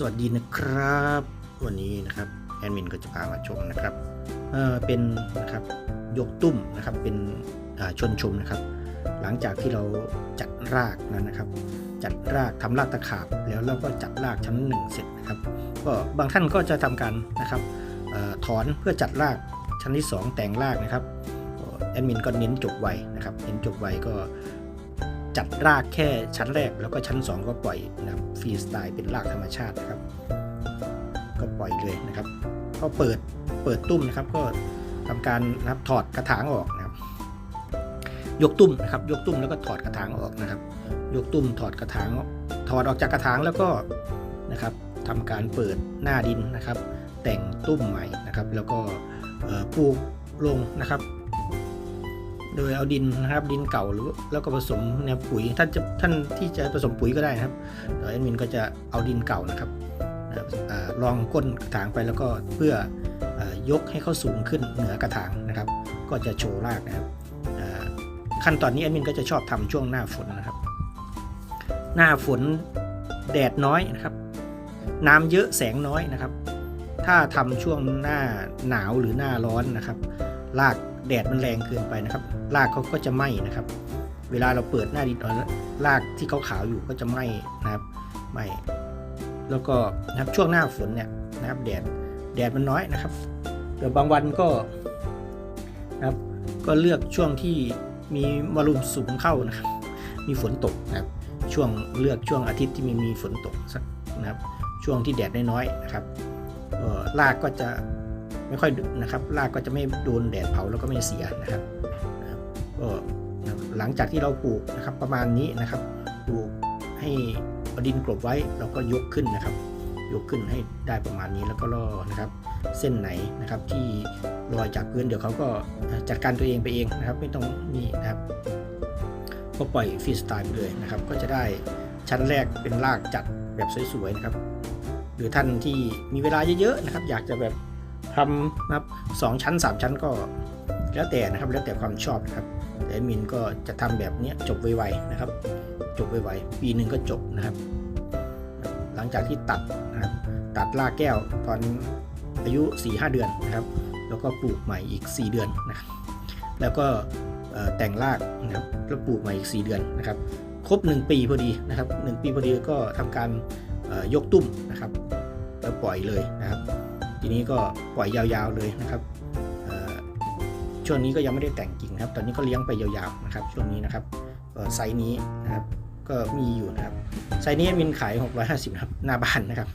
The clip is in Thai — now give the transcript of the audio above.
สวัสดีนะครับ วันนี้นะครับแอดมินก็จะพามาชมนะครับเออเป็นนะครับยกตุ้มนะครับเป็นชนชมนะครับ หลังจากที่เราจัดรากนั้นนะครับ จัดรากทำรากตะขาบแล้วเราก็จัดรากชั้นหนึ่งเสร็จนะครับ ก็บางท่านก็จะทำการนะครับออถอนเพื่อจัดรากชั้นที่ 2 แต่งรากนะครับแอดมินก็เน้นจบไวนะครับเน้นจบไวก็ จัดรากแค่ชั้นแรก แล้วก็ชั้น 2 ก็ปล่อยนะครับฟรีสไตล์เป็นรากธรรมชาตินะครับ ก็ปล่อยเลยนะครับ ก็เปิดเปิดตุ้มนะครับ ก็ทำการนะครับถอดกระถางออกนะครับ ยกตุ้มนะครับ ยกตุ้มแล้วก็ถอดกระถางออกนะครับ ยกตุ้มถอดกระถางถอดออกจากกระถางแล้วก็นะครับทำการเปิดหน้าดินนะครับ แต่งตุ้มใหม่นะครับ แล้วก็ปลูกลงนะครับ โดยเอาดินนะครับดินเก่าหรือแล้วก็ผสมเนี่ยปุ๋ยท่านจะท่านที่จะผสมปุ๋ยก็ได้นะครับแต่แอดมินก็จะเอาดินเก่านะครับลองก้นกระถางไปแล้วก็เพื่ออยกให้เขาสูงขึ้นเหนือกระถางนะครับ ก็จะโชว์รากนะครับขั้นตอนนี้แอดมินก็จะชอบทำช่วงหน้าฝนนะครับ หน้าฝนแดดน้อยนะครับ น้ำเยอะแสงน้อยนะครับ ถ้าทำช่วงหน้าหนาวหรือหน้าร้อนนะครับ รากแดดมันแรงเกินไปนะครับรากเขาก็จะไหม้นะครับ เวลาเราเปิดหน้าดินออกแล้วรากที่เขาขาวอยู่ก็จะไหม้นะครับไหม้แล้วก็นะครับช่วงหน้าฝนเนี่ยนะครับแดดแดดมันน้อยนะครับเดี๋ยวบางวันก็นะครับก็เลือกช่วงที่มีวอลุ่มสูงเข้านะครับ มีฝนตกนะครับช่วงเลือกช่วงอาทิตย์ที่มีมีฝนตกสักนะครับ ช่วงที่แดดน้อยๆนะครับออรากก็จะ ไม่ค่อยนะครับรากก็จะไม่โดนแดดเผาแล้วก็ไม่เสียนะครับก็หลังจากที่เราปลูกนะครับประมาณนี้นะครับปลูกให้ดินกลบไว้แล้วก็ยกขึ้นนะครับ ยกขึ้นให้ได้ประมาณนี้แล้วก็ล่อนะครับ เส้นไหนนะครับที่ลอยจากพื้นเดี๋ยวเขาก็จัดการตัวเองไปเองนะครับ ไม่ต้องนี่นะครับก็ปล่อยฟรีสไตล์ไปเลยนะครับ ก็จะได้ชั้นแรกเป็นรากจัดแบบสวยๆนะครับ หรือท่านที่มีเวลาเยอะๆนะครับ อยากจะแบบ ทำนะครับสองชั้น 3 ชั้นก็แล้วแต่นะครับแล้วแต่ความชอบนะครับแต่แอดมินก็จะทำแบบนี้จบไวๆนะครับ จบไวๆปีหนึ่งก็จบนะครับ หลังจากที่ตัดนะครับตัดรากแก้วตอนอายุ 4-5 เดือนนะครับ แล้วก็ปลูกใหม่อีก 4 เดือนนะครับแล้วก็แต่งรากนะครับแล้วปลูกใหม่อีก 4 เดือนนะครับ ครบ 1 ปีพอดีนะครับ 1 ปีพอดีก็ทำการยกตุ้มนะครับ แล้วปล่อยเลยนะครับ ทีนี้ก็ปล่อยยาวๆเลยนะครับช่วงนี้ก็ยังไม่ได้แต่งกิ่งนะครับ ตอนนี้ก็เลี้ยงไปยาวๆนะครับ ช่วงนี้นะครับไซส์นี้นะครับก็มีอยู่นะครับไซส์นี้มินขาย 650นะครับหน้าบ้านนะครับ